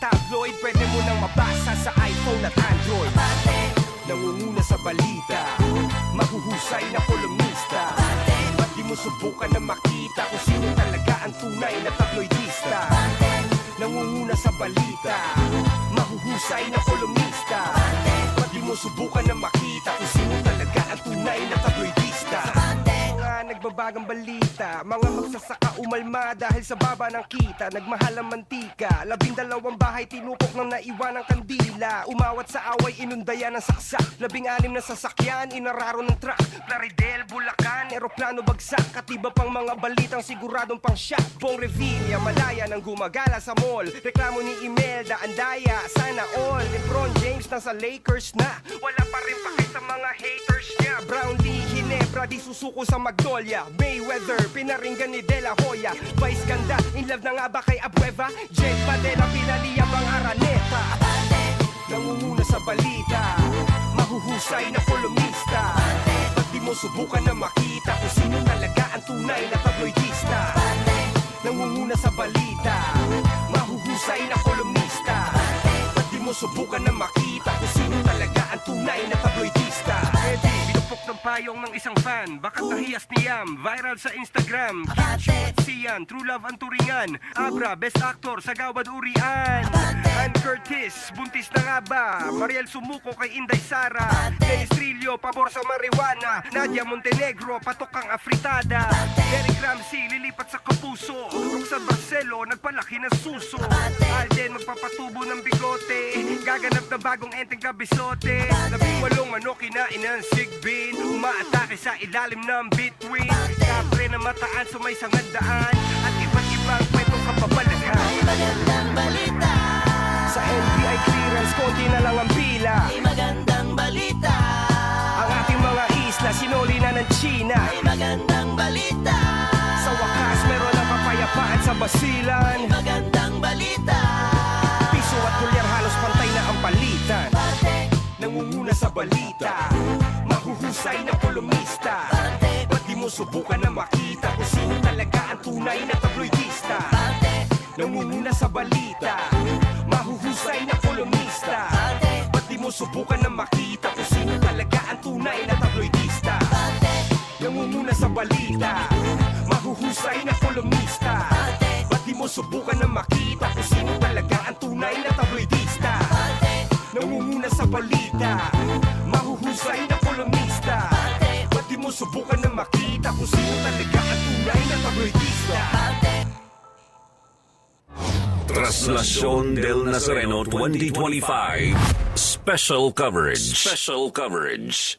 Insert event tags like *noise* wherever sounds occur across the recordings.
tabloid Pwede mo nang mabasa sa iPhone at Android. Nangunguna sa balita. Mahuhusay na kolumnista. Ba't di mo subukan na makita Kung sino talaga ang tunay na tabloidista? Nangunguna sa balita. Mahuhusay na kolumnista. Ba't di mo subukan na makita Kung sino talaga ang tunay na tabloidista nagbabagang balita. Mga magsasaka umalma dahil sa baba ng kita. Nagmahal ang mantika. Labing dalawang bahay tinupok ng naiwan ng kandila. Umawat sa away inundayan ng saksak. Labing anim na sasakyan inararo ng truck. Plaridel, Bulacan, eroplano bagsak. At iba pang mga balitang siguradong pang shot Bong Revilla, Malaya nang gumagala sa mall. Reklamo ni Imelda, Andaya, sana all. Lebron James nasa Lakers na. Wala pa rin pake sa mga haters niya. Brownlee, Ginebra, di susuko sa Magnolia. Mayweather, pinaringgan ni De La Hoya. Vice ganda, in love na nga ba kay Abueva? Jet Padela, pinaliya bang Araneta. Nangunguna sa balita. Mahuhusay na kolumnista. Ba't di mo subukan na makita Kung sino talaga ang tunay na tabloidista. Nangunguna sa balita. Mahuhusay na kolumnista. Ba't di mo subukan na makita Kung sino talaga ang tunay na tabloidista Eddie, pinupok ng payong ng isang fan. Bakit nahiyas ni Yam? Viral sa Instagram. Kitchu at Sian, True Love ang turingan. Abra, Best Actor sa Gawad Urian. Ann Curtis, buntis na nga ba? Mariel Sumuko kay Inday Sara. Dennis Trillo, pabor sa marijuana. Nadia Montenegro, patok ang afritada. Eric Ramsey, lilipat sa kapuso. Roxanne Barcelo, nagpalaki ng suso. Alden, magpapatubo ng bigote Na bagong enteng kabisote Labing walong manok kinain ng sigbin. Umaatake sa ilalim ng between Kapre na mataan sa may sangandaan At iba't ibang kwentong kapabalaghan Magandang balita, Sa NBI clearance, konti na lang ang pila. May magandang balita, Ang ating mga isla, sinuli na ng China. May magandang balita, Sa wakas, meron ng kapayapaan sa basilan. Magandang Nangunguna sa balita. Mahuhusay na kolumnista. Ba't di mo subukan na makita Kung sino talaga ang tunay na tabloidista. Nangunguna sa balita. Mahuhusay na kolumnista. Ba't di mo subukan na makita Kung sino talaga ang tunay na tabloidista. Nangunguna sa balita. Mahuhusay na kolumnista. Ba't di mo subukan na makita Kung sino talaga ang tunay na tabloidista. Nangunguna sa balita subukan na makita Kung sino talaga ang tunay na tabloidista parte. Traslación del Nazareno 2025 Special coverage. Special coverage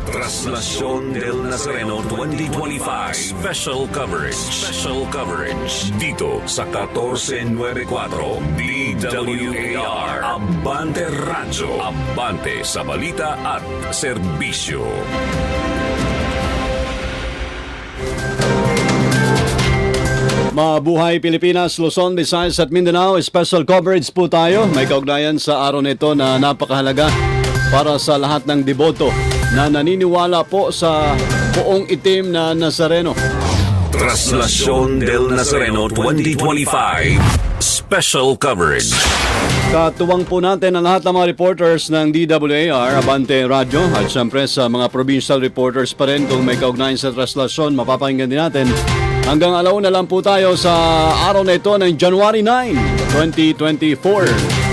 Traslación del Nazareno 2025 Special Coverage. Special Coverage. Dito sa 1494 DWAR Abante Radyo Abante sa balita at serbisyo. Mabuhay Pilipinas, Luzon, Visayas at Mindanao. Special coverage po tayo. May kaugnayan sa araw nito na napakahalaga para sa lahat ng deboto na naniniwala po sa buong itim na Nazareno. Traslación del Nazareno 2025 Special Coverage Katuwang po natin ang lahat ng mga reporters ng DWAR, Abante Radio at siyempre sa mga provincial reporters pa rin kung may kaugnayan sa traslasyon, mapapakinggan din natin. Hanggang alauna lang po tayo sa araw na ito ng January 9, 2024.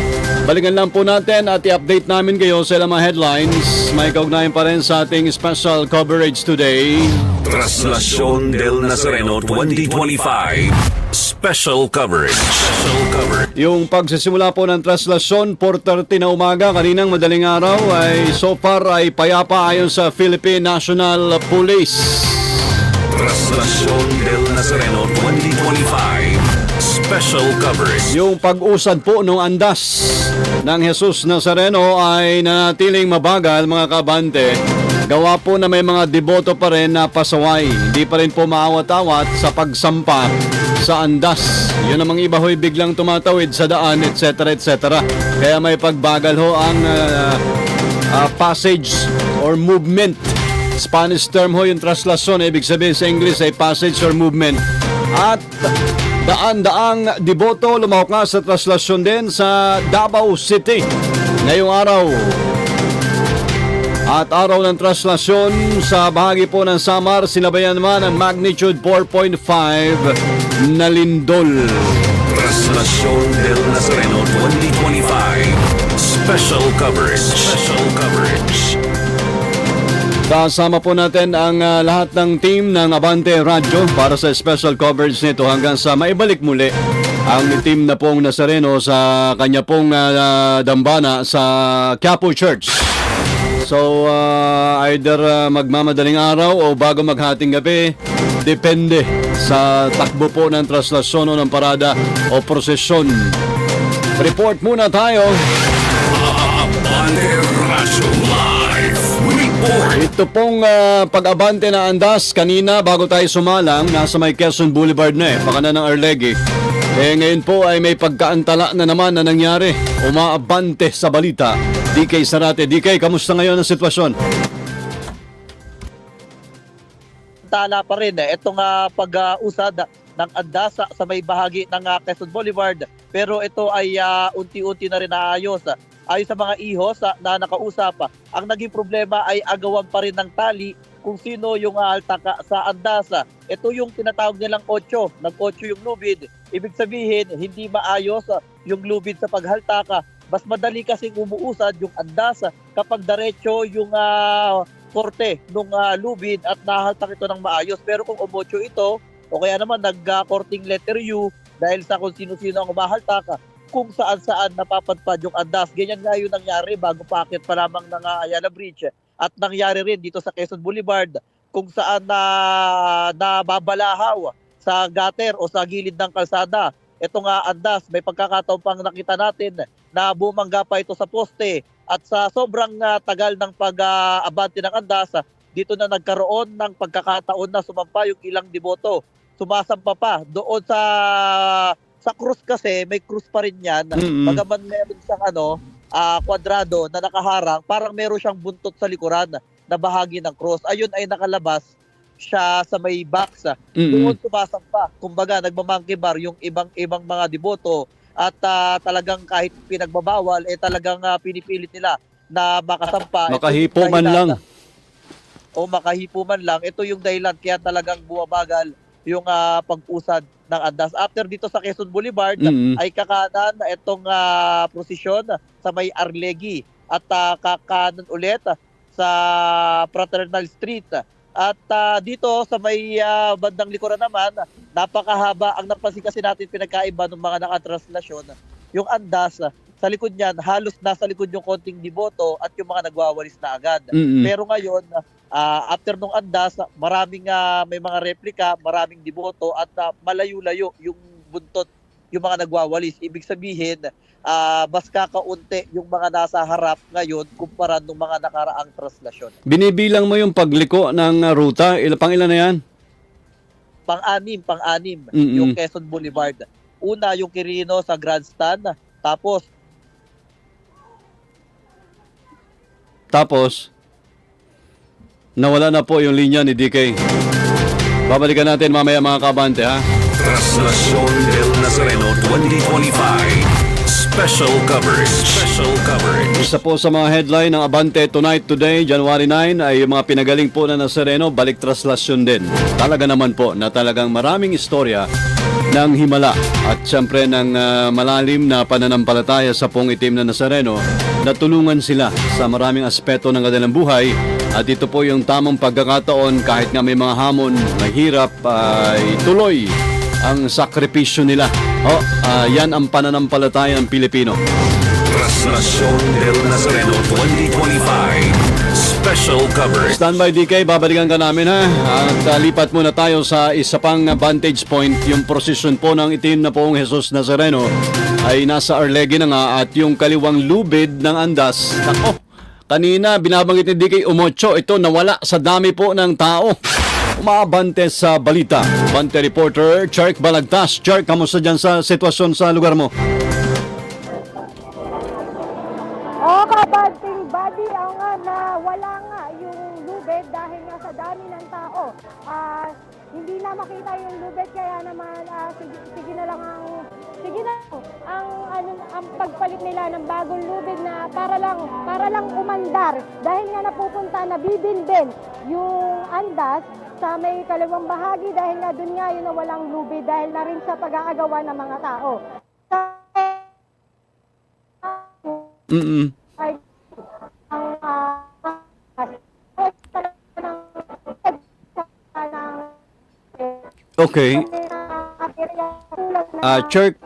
Balikan lang po natin at i-update namin kayo sa ilang mga headlines. May kaugnayan pa rin sa ating special coverage today. Traslación del Nazareno 2025 Special Coverage Special Coverage Yung pagsisimula po ng traslasyon, 4.30 na umaga, kaninang madaling araw, ay so far ay payapa ayon sa Philippine National Police. Traslación del Nazareno 2025 Special coverage. Yung pag-usad po ng andas ng Jesus Nazareno ay nanatiling mabagal mga kabante. Gawa po na may mga deboto pa rin na pasaway. Hindi pa rin po maawat-awat sa pagsampa sa andas. Yun namang iba ho'y biglang tumatawid sa daan, etc. etc. Kaya may pagbagal ho ang ah, ah, passage or movement. Spanish term ho yung traslasyon. Ibig sabihin sa English ay passage or movement. At daan-daang deboto lumahok nga sa traslasyon din sa Davao City. Ngayong araw, at araw ng traslasyon sa bahagi po ng Samar, sinabayan naman ang magnitude 4.5 na lindol. Traslasyon del Nazareno 2025. Special coverage. Special coverage. Kasama po natin ang ah, lahat ng team ng Abante Radyo para sa special coverage nito hanggang sa maibalik muli ang team na pong Nazareno sa kanya pong ah, dambana sa Quiapo Church. So, ah, either ah, magmamadaling araw o bago maghating gabi, depende sa takbo po ng traslasyon o ng parada o prosesyon. Report muna tayo. Abante. Ito pong ah, pag-abante na andas kanina bago tayo sumalang, nasa may Quezon Boulevard na eh, pakanan ng Arlegui. Eh ngayon po ay may pagkaantala na naman na nangyari. Umaabante sa balita. DK Sarate. DK, kamusta ngayon ang sitwasyon? tala pa rin eh. Itong uh, pag-usad ng Andasa sa may bahagi ng ah, Quezon Boulevard. Pero ito ay ah, unti-unti na rin naayos. Ayon sa mga ihos ah, na nakausap, ang naging problema ay agawan pa rin ng tali kung sino yung ah, altaka sa Andasa. Ito yung tinatawag nilang 8, nag-8 yung lubid. Ibig sabihin, hindi maayos yung lubid sa paghaltaka. Mas madali kasing umuusad yung Andasa kapag diretso yung ah, korte nung ah, lubid at nahaltak ito ng maayos. Pero kung umotyo ito, o kaya naman nag-korting letter U dahil sa kung sino-sino ang umahaltak, kung saan-saan napapadpad yung andas. Ganyan nga yung nangyari bago paakit pa lamang ng ah, Ayala Bridge. At nangyari rin dito sa Quezon Boulevard kung saan na nababalahaw sa gutter o sa gilid ng kalsada. Ito nga andas, may pagkakataon pang nakita natin na bumangga pa ito sa poste at sa sobrang ah, tagal ng pag-abante ng andas, dito na nagkaroon ng pagkakataon na sumampa yung ilang deboto. Sumasampa pa doon sa sa krus kasi, may krus pa rin yan. Mm-mm. Bagaman meron siyang ano, ah, kwadrado na nakaharang, parang meron siyang buntot sa likuran na bahagi ng cross. Ayun ay nakalabas siya sa may box. Mm-mm. Doon sumasampa. Kumbaga, nagmamangki bar yung ibang-ibang mga deboto at ah, talagang kahit pinagbabawal, eh talagang ah, pinipilit nila na makasampa. Makahipo man lang. O makahipo man lang. Ito yung dahilan kaya talagang bumabagal yung ah, pag-usad ng andas. After dito sa Quezon Boulevard, Mm-mm. ay kakanan na itong ah, prosesyon sa may Arlegi at ah, kakanan ulit sa Fraternal Street. At ah, dito sa may ah, bandang likuran naman, napakahaba. Ang napansin kasi natin pinagkaiba ng mga nakatraslasyon, yung andas, sa likod niyan, halos nasa likod yung konting diboto at yung mga nagwawalis na agad. Mm-mm. Pero ngayon, ah, after nung andas, maraming ah, may mga replika, maraming diboto at ah, malayo-layo yung buntot yung mga nagwawalis. Ibig sabihin, ah, mas kakaunti yung mga nasa harap ngayon kumpara nung mga nakaraang traslasyon. Binibilang mo yung pagliko ng ruta. Il pang ilan na yan? Pang-anim, pang-anim, Mm-mm. yung Quezon Boulevard. Una, yung Quirino sa Grandstand. Tapos, Tapos, nawala na po yung linya ni DK. Babalikan natin mamaya mga kabante ha. Traslasyon del Nazareno 2025. Special coverage. Special coverage. Isa po sa mga headline ng Abante Tonight Today, January 9, ay yung mga pinagaling po na Nazareno, balik traslasyon din. Talaga naman po na talagang maraming istorya ng himala at siyempre ng ah, malalim na pananampalataya sa pong itim na Nazareno na tulungan sila sa maraming aspeto ng kanilang buhay at ito po yung tamang pagkakataon kahit nga may mga hamon, mahirap, ay tuloy ang sakripisyo nila. Oh, ah, yan ang pananampalataya ng Pilipino. Traslasyon del Nazareno 2025 Special coverage Standby DK, babalikan ka namin ha. At uh, lipat muna tayo sa isa pang vantage point. Yung prosesyon po ng itim na poong Jesus Nazareno ay nasa Arlegui na nga at yung kaliwang lubid ng Andas. Nako, kanina binabanggit ni DK Umocho, ito nawala sa dami po ng tao. Umaabante sa balita. Bante reporter Chark Balagtas. Chark, kamusta dyan sa sitwasyon sa lugar mo? Oo, kabanting body, ang nga na wala nga yung lubid dahil nga sa dami ng tao. Ah, hindi na makita yung lubid kaya naman ah, sige, sige na lang ang sige na ang ano ang pagpalit nila ng bagong lubid na para lang para lang umandar dahil nga napupunta na bibinbin yung andas sa may kaliwang bahagi dahil nga dun nga yun na walang lubid dahil na rin sa pag-aagawan ng mga tao. Ay ang ah, Okay. Ah, Chark,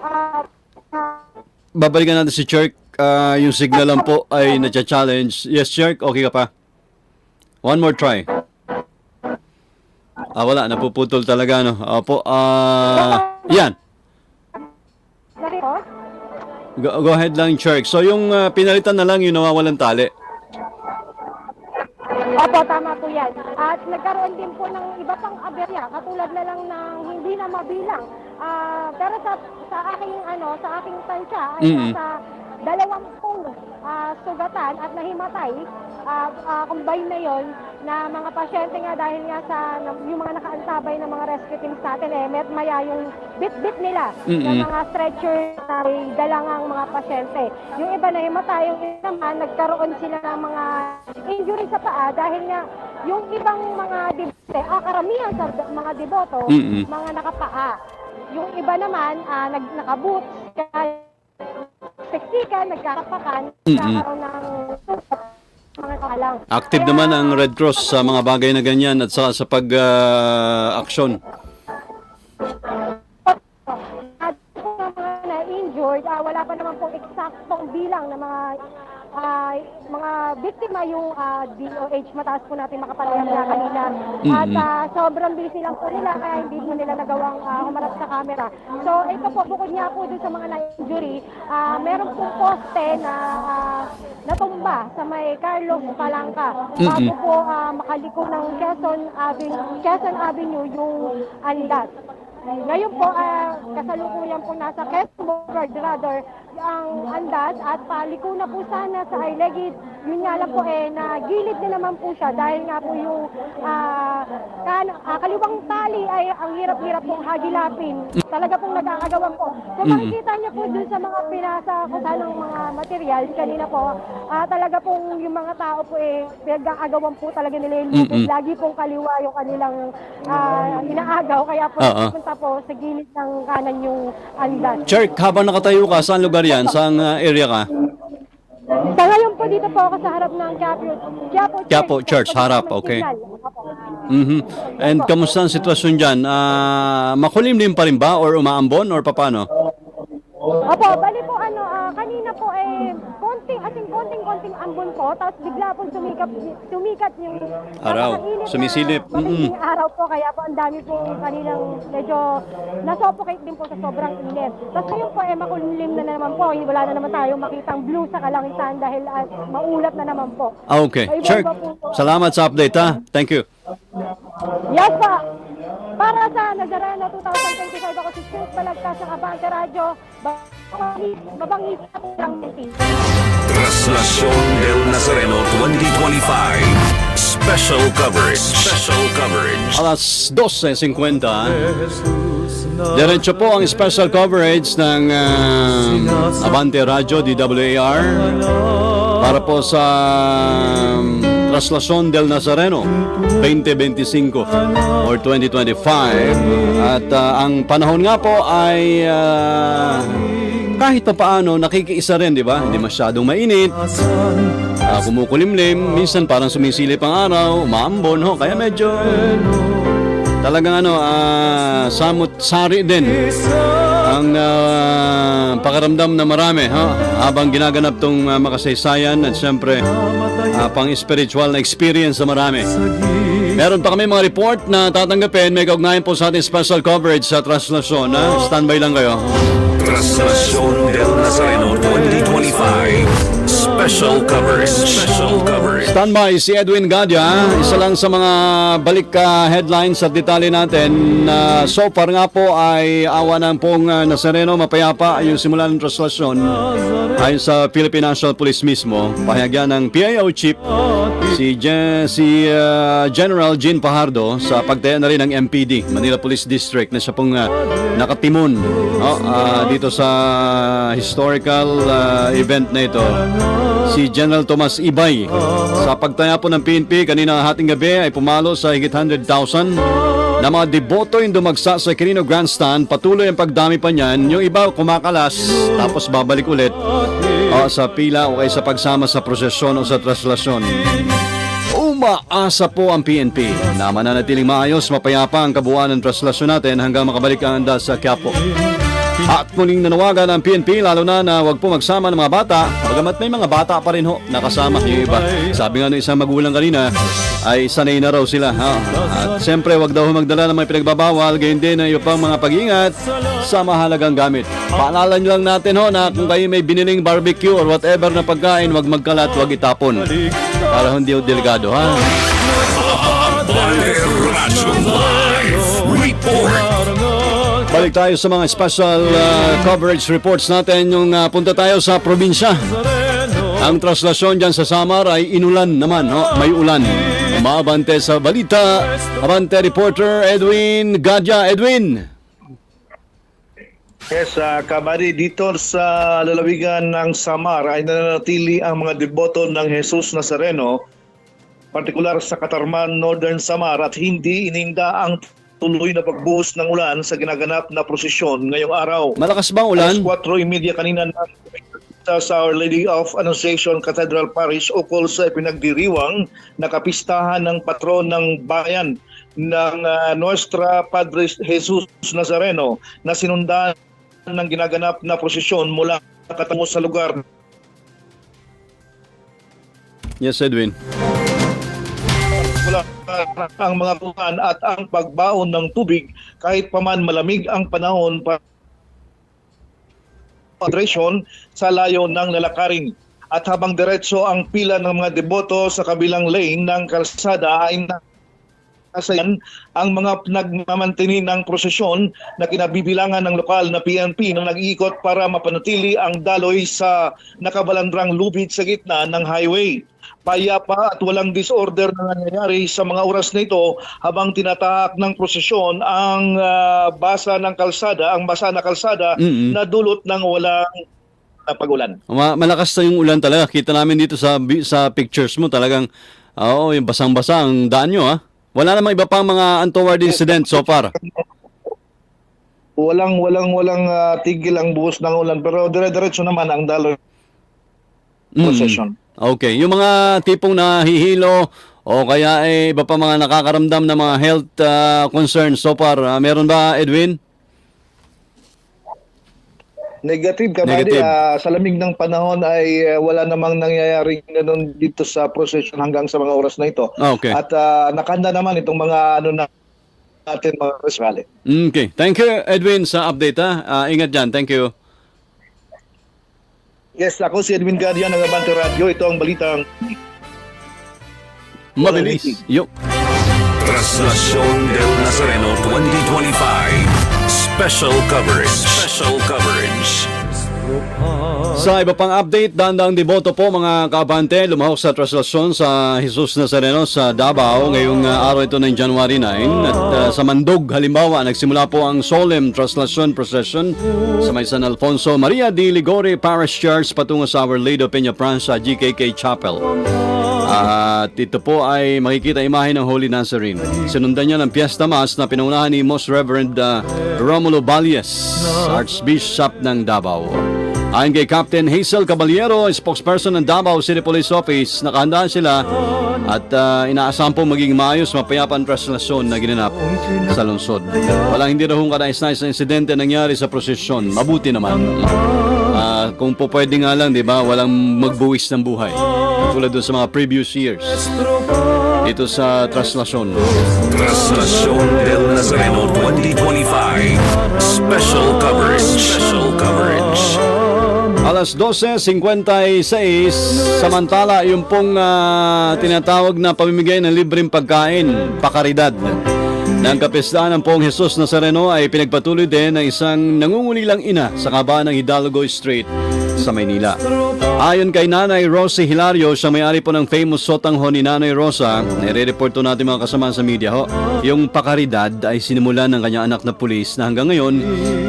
babalikan natin si Cherk. Ah, yung signal lang po ay nadya-challenge. Yes, Cherk, okay ka pa? One more try. Ah, wala. Napuputol talaga, no? Opo. Ah, yan. Go, go ahead lang, Cherk. So, yung ah, pinalitan na lang yung nawawalan tali. Opo, tama yan. At nagkaroon din po ng iba pang aberya, katulad na lang ng hindi na mabilang. Ah, pero sa sa aking ano, sa aking tansya ay Mm-mm. nasa dalawampung ah, sugatan at nahimatay. Ah, ah, combine na yon na mga pasyente nga dahil nga sa yung mga nakaantabay ng mga rescue teams natin eh, met maya yung bit-bit nila ng Mm-mm. mga stretcher na may dalangang mga pasyente. Yung iba na himatay, yung iba naman nagkaroon sila ng mga injury sa paa dahil nga yung ibang mga debote, ah, karamihan sa mga deboto, Mm-mm. mga nakapaa. Yung iba naman, ah, nag, nakaboots, kaya siksikan, nagkakapakan, Mm-mm. nagkakaroon ng mga kalang. Active naman ang Red Cross sa mga bagay na ganyan at sa, sa pag-aksyon. At kung ang mga na-injured, ah, wala pa naman pong eksaktong bilang ng mga ah, mga biktima yung ah, DOH mataas po natin makapalayam na kanina. At Mm-mm. ah, sobrang busy lang po nila kaya hindi po nila nagawang ah, humarap sa camera. So ito po, bukod nga po dun sa mga na-injury, ah, meron pong poste na ah, natumba sa may Carlos Palangka. Bago Mm-mm. po ah, makaliko ng Quezon Avenue, Quezon Avenue yung andas. Ngayon po, ah, kasalukuyan po nasa Quezon Boulevard, rather, ang andas at paliko na po sana sa Ailegid. Yun nga lang po eh, na gilid din naman po siya dahil nga po yung ah, kan, ah, kaliwang tali ay ang hirap-hirap pong hagilapin. Talaga pong nag-aagawan po. Kung Mm-mm. makikita niyo po dun sa mga pinasa ko sa ng mga material kanina po, ah, talaga pong yung mga tao po eh, pinag-aagawan po talaga nila yung lubid. Lagi pong kaliwa yung kanilang ah, inaagaw. Kaya po, Oo. punta po sa gilid ng kanan yung andas. Cherk, habang nakatayo ka, saan lugar yan? Saan ah, area ka? Sa ngayon po dito po ako sa harap ng Quiapo, Quiapo Church. Quiapo Church, harap, okay. Mhm. And kamusta ang sitwasyon dyan? Ah, makulimlim pa rin ba or umaambon or papano? Opo, bali po ano, ah, kanina po eh, konting, as in konting-konting ambon po, tapos bigla po sumikat, sumikat yung Araw, napakainit na sumisilip. matinding Mm-mm. araw po, kaya po ang dami po kaninang medyo nasuffocate din po sa sobrang init. Tapos ngayon po eh, makulimlim na, naman po, wala na naman tayong makitang blue sa kalangitan dahil ah, maulap na naman po. Ah, okay. Cherk, salamat sa update ha. Thank you. Yes pa! Para sa Nazareno 2025 ako si Chris Palagtas sa Abante Radio, babangis, babangis ako lang din. Traslasyon del Nazareno 2025 Special coverage Special coverage Alas 12.50. Diretso po ang special coverage ng ah, Abante Radio DWAR para po sa um, Traslasyon del Nazareno 2025 or 2025 at ah, ang panahon nga po ay ah, kahit pa paano nakikiisa rin, di ba? Hindi masyadong mainit, ah, kumukulimlim, minsan parang sumisilip ang araw, umaambon ho, kaya medyo talagang ano, ah, samot-sari din ang ang ah, pakaramdam na marami ha? habang ginaganap tong ah, makasaysayan at siyempre ah, pang spiritual na experience sa marami. Meron pa kami mga report na tatanggapin. May kaugnayan po sa ating special coverage sa Translasyon. Ha? Standby lang kayo. Traslasyon del Nazareno 2025 Special coverage Special coverage Standby si Edwin Gadya, isa lang sa mga balik ka headlines at detalye natin. Na so far nga po ay awa ng pong uh, Nazareno mapayapa yung simula ng translasyon ayon sa Philippine National Police mismo. Pahayagyan ng PIO chief si, Gen- si uh, General Jean Pajardo sa pagtaya na rin ng MPD Manila Police District na siya pong uh, nakatimon oh, uh, dito sa historical uh, event na ito si General Tomas Ibay. Sa pagtaya po ng PNP kanina hating gabi ay pumalo sa higit 100,000 na mga deboto yung dumagsa sa Quirino Grandstand. Patuloy ang pagdami pa niyan. Yung iba kumakalas tapos babalik ulit o, sa pila o kaya sa pagsama sa prosesyon o sa traslasyon. Umaasa po ang PNP na mananatiling maayos, mapayapa ang kabuuan ng traslasyon natin hanggang makabalik ang anda sa Quiapo. At muling nanawagan ng PNP lalo na na wag po magsama ng mga bata bagamat may mga bata pa rin ho nakasama yung iba. Sabi nga ng isang magulang kanina ay sanay na raw sila. Ha? At siyempre wag daw magdala ng mga pinagbabawal gayon din ang pang mga pag-ingat sa mahalagang gamit. Paalala nyo lang natin ho na kung kayo may biniling barbecue or whatever na pagkain wag magkalat, wag itapon. Para hindi ho delikado ha. Balik tayo sa mga special uh, coverage reports natin yung uh, punta tayo sa probinsya. Ang traslasyon dyan sa Samar ay inulan naman, ho? may ulan. Umabante sa balita, abante reporter Edwin Gadya. Edwin! Yes, uh, kabari dito sa lalawigan ng Samar ay nananatili ang mga deboto ng Jesus Nazareno, partikular sa Katarman, Northern Samar at hindi ininda ang tuloy na pagbuhos ng ulan sa ginaganap na prosesyon ngayong araw. Malakas bang ulan? Alas 4.30 kanina na sa Our Lady of Annunciation Cathedral Parish ukol sa pinagdiriwang na kapistahan ng patron ng bayan ng uh, Nuestra Padre Jesus Nazareno na sinundan ng ginaganap na prosesyon mula katungo sa lugar Yes, Edwin. Mula ang mga buwan at ang pagbaon ng tubig kahit paman malamig ang panahon pa hydration sa layo ng lalakarin. At habang diretso ang pila ng mga deboto sa kabilang lane ng kalsada ay Kasayan ang mga nagmamantini ng prosesyon na kinabibilangan ng lokal na PNP na nag-iikot para mapanatili ang daloy sa nakabalandrang lubid sa gitna ng highway. Payapa at walang disorder na nangyayari sa mga oras na ito habang tinatahak ng prosesyon ang ah, basa ng kalsada, ang basa na kalsada Mm-mm. na dulot ng walang ah, pagulan. Ma- malakas na yung ulan talaga. Kita namin dito sa sa pictures mo talagang oo, yung basang-basa ang daan nyo ha. Wala namang iba pang mga untoward incident so far. Walang walang walang ah, tigil ang buhos ng ulan pero dire-diretso naman ang daloy Mm. procession. Okay, yung mga tipong nahihilo o kaya eh, iba pa mga nakakaramdam ng mga health ah, concerns so far, ah, meron ba Edwin? Negative ka Negative. Ah, sa lamig ng panahon ay ah, wala namang nangyayari ganun dito sa procession hanggang sa mga oras na ito. Ah, okay. At ah, nakanda naman itong mga ano na natin mga rally. Okay. Thank you Edwin sa update ha. Ah, ingat dyan. Thank you. Yes, ako si Edwin Guardia ng Abante Radio. Ito ang balitang Mabilis. Yo. Traslasyon del Nazareno 2025 Special coverage Special coverage Sa iba pang update, dandang deboto po mga kabante, lumahok sa traslasyon sa Jesus Nazareno sa Davao ngayong uh, araw ito ng January 9. At uh, sa Mandog, halimbawa, nagsimula po ang solemn traslasyon procession sa may San Alfonso Maria de Ligore Parish Church patungo sa Our Lady of Peña France sa GKK Chapel. At ito po ay makikita imahe ng Holy Nazarene. Sinundan niya ng Fiesta Mass na pinaunahan ni Most Reverend uh, Romulo Balles, Archbishop ng Davao. Ayon kay Captain Hazel Caballero, spokesperson ng Davao City Police Office, nakahandaan sila at uh, inaasahan po maging maayos mapayapang translasyon na ginanap sa lungsod. Walang hindi raw hong kanais-nais na insidente nangyari sa prosesyon. Mabuti naman. Ah, kung po pwede nga lang, di ba, walang magbuwis ng buhay. Tulad doon sa mga previous years. Dito sa translasyon. Traslasyon del Nazareno 2025. Special coverage. Special coverage. Alas 12.56, samantala yung pong ah, tinatawag na pamimigay ng libreng pagkain, pakaridad. Ng kapistahan ng Pong Jesus Nazareno ay pinagpatuloy din ng isang nangungulilang ina sa kabahan ng Hidalgo Street sa Maynila. Ayon kay Nanay Rosie Hilario, siya may-ari po ng famous sotangho ni Nanay Rosa, nire-report natin mga kasama sa media ho, yung pakaridad ay sinimulan ng kanyang anak na pulis na hanggang ngayon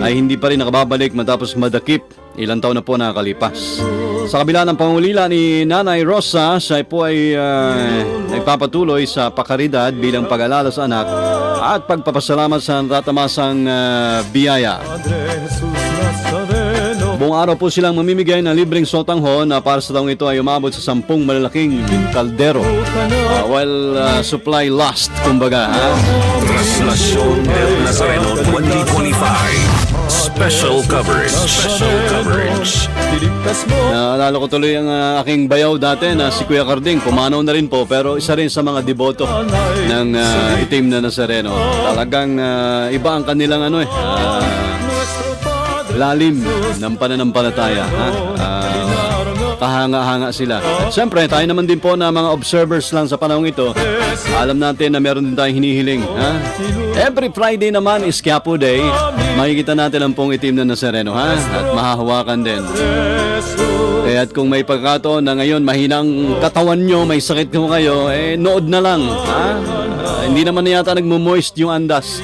ay hindi pa rin nakababalik matapos madakip ilang taon na po nakakalipas. Sa kabila ng pangulila ni Nanay Rosa, siya po ay ah, nagpapatuloy sa pakaridad bilang pag-alala sa anak at pagpapasalamat sa ratamasang ah, biyaya. Buong araw po silang mamimigay ng libreng sotangho na para sa taong ito ay umabot sa sampung malalaking kaldero. Ah, while ah, supply lost, kumbaga. Ha? Traslasyon del Nazareno 2025. Special coverage. Special coverage. Naalala ko tuloy ang ah, aking bayaw dati na si Kuya Carding. Pumanaw na rin po pero isa rin sa mga deboto ng ah, itim na Nazareno. Talagang ah, iba ang kanilang ano eh. ah, lalim ng pananampalataya. Ha? Ah, kahanga-hanga sila. At syempre, tayo naman din po na mga observers lang sa panahong ito. Alam natin na meron din tayong hinihiling. Ha? Every Friday naman is Quiapo Day. Makikita natin ang pong itim na Nazareno. Ha? At mahahawakan din. Eh, at kung may pagkataon na ngayon mahinang katawan nyo, may sakit mo kayo, eh nood na lang. Ha? Ah, hindi naman na yata nagmo-moist yung andas.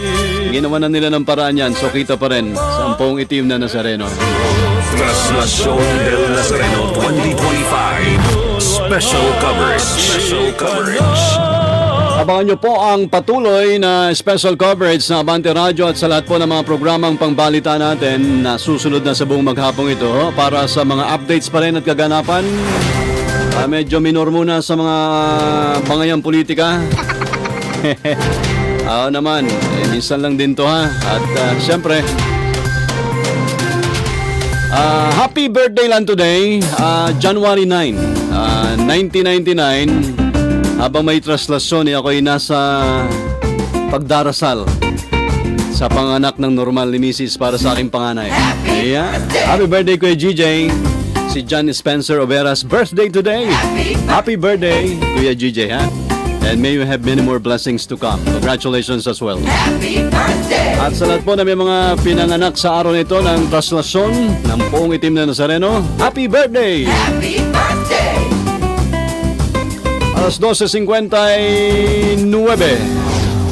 Ginawa na nila ng paraan yan, so kita pa rin sa ampong itim na Nazareno. Traslasyon del Nazareno 2025. Special coverage. Special coverage. Abangan nyo po ang patuloy na special coverage ng Abante Radio at sa lahat po ng mga programang pangbalita natin na susunod na sa buong maghapong ito para sa mga updates pa rin at kaganapan. Ah, medyo minor muna sa mga bangayang politika. *laughs* Oo naman, eh, minsan lang din to ha. At ah, syempre, ah, happy birthday lang today, ah, January 9, ah, 1999. Habang may traslasyon, eh, ako'y nasa pagdarasal sa panganak ng normal ni Mrs. para sa aking panganay. Yeah. Happy birthday, Kuya GJ. Si John Spencer Overa's birthday today. Happy birthday, Kuya GJ, ha? And may you have many more blessings to come. Congratulations as well. At sa lahat po na may mga pinanganak sa araw nito ng traslasyon ng buong itim na Nazareno, Happy birthday! Alas 12.59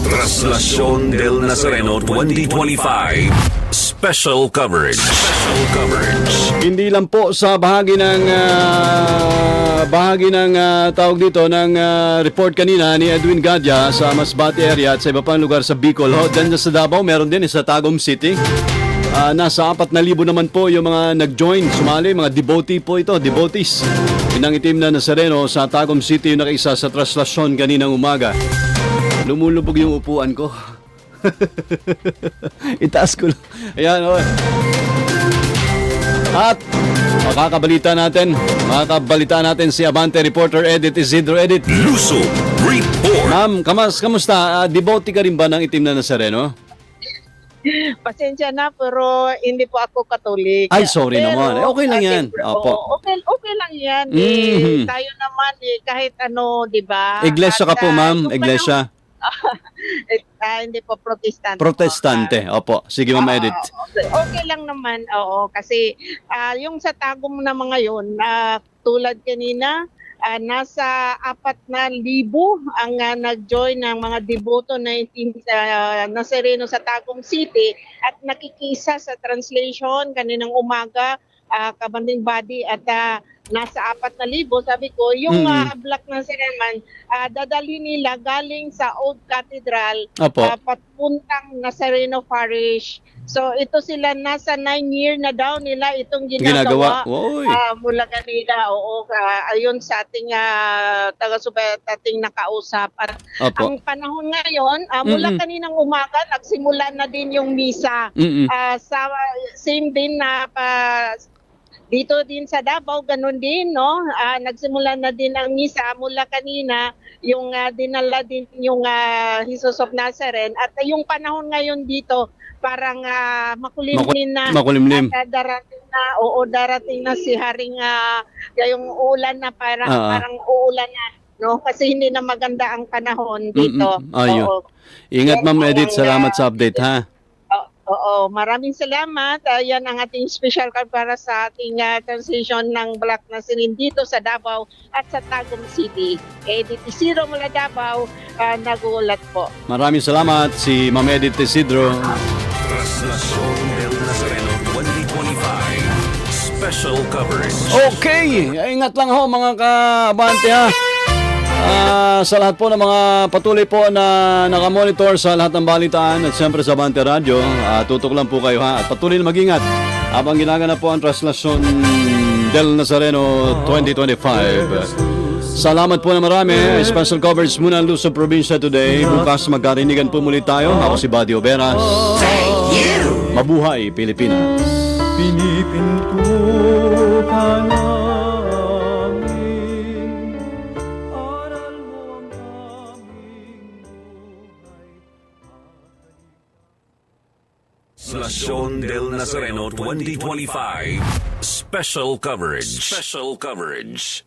Traslasyon del Nazareno 2025. Special coverage. Special coverage. Hindi lang po sa bahagi ng ah, bahagi ng ah, tawag dito ng ah, report kanina ni Edwin Gadya sa Masbate area at sa iba pang lugar sa Bicol. Ho, dyan sa Davao meron din sa Tagum City. Ah, nasa 4,000 naman po yung mga nag-join, sumali, mga devotee po ito, devotees. Inang itim na Nazareno sa Tagum City yung nakaisa sa traslasyon kaninang umaga. Lumulubog yung upuan ko. *laughs* Itaas ko lang. Ayan, oh. At makakabalita natin, makakabalita natin si Abante reporter Edit Isidro Edit. Luso Report. Ma'am, kamas, kamusta? Uh, devotee ka rin ba ng itim na Nazareno? Pasensya na pero hindi po ako Katolik. Ay, sorry Pero, naman. Eh, okay lang ah, yan. Opo. okay, okay lang yan. Mhm. Eh, tayo naman eh, kahit ano, di ba? Iglesia ka At, po, ah, ma'am. Iglesia. panahon- eh, *laughs* ah, hindi po protestante. po. Protestante. Opo. Sige, ma'am Ah, Edit. okay, okay lang naman, oo. Kasi ah, yung sa tagom na mga yun, ah, tulad kanina, ah, nasa apat na libo ang ah, nag-join ng mga deboto na itim sa Nazareno sa Tagum City at nakikisa sa translation kaninang umaga, ah, kabanding body at ah, nasa apat na libo, sabi ko, yung Mm. ah, Black Nazarene man, ah, dadali nila galing sa Old Cathedral Opo. uh, papuntang Nazareno Parish. So ito sila nasa 9 year na daw nila itong Ginagawa. ginagawa. Oy. Ah, mula kanina, oo, ah, ayun sa ating uh, taga-subayat ating nakausap. At Opo. ang panahon ngayon, ah, mula Mm-mm. kaninang umaga, nagsimula na din yung misa. Ah, sa same din na pa dito din sa Davao ganun din no Ah, nagsimula na din ang misa mula kanina yung ah, dinala din yung ah, Jesus of Nazareth at yung panahon ngayon dito parang ah, makulimlim na Makulimlim. at ah, darating na oo darating na si Haring ah, yung ulan na parang ah. parang uulan na no kasi hindi na maganda ang panahon dito Mm-mm. Ayun. Oo. Ingat Ma'am Edith, salamat sa update ha. Oo, maraming salamat. Uh, yan ang ating special card para sa ating uh, transition ng Black Nazarene dito sa Davao at sa Tagum City. Edit Isidro mula Davao, uh, nagulat po. Maraming salamat si Ma'am Edith Isidro. Del Nazareno 2025. Special coverage. Okay, ingat lang ho mga kaabante ha. Ah, sa lahat po ng mga patuloy po na nakamonitor sa lahat ng balitaan at siyempre sa Bante Radio, ah, tutok lang po kayo ha at patuloy na mag-ingat habang ginaganap po ang Traslasyon del Nazareno 2025. Salamat po na marami. Special coverage muna ang Luzon Provincia today. Bukas magkarinigan po muli tayo. Ako si Buddy Oberas. Mabuhay, Pilipinas. Pinipinto ka namin Traslasyon del Nazareno 2025. Special coverage. Special coverage.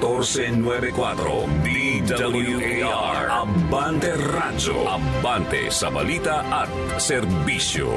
1494 DWAR Abante Radyo. Abante sa balita at serbisyo.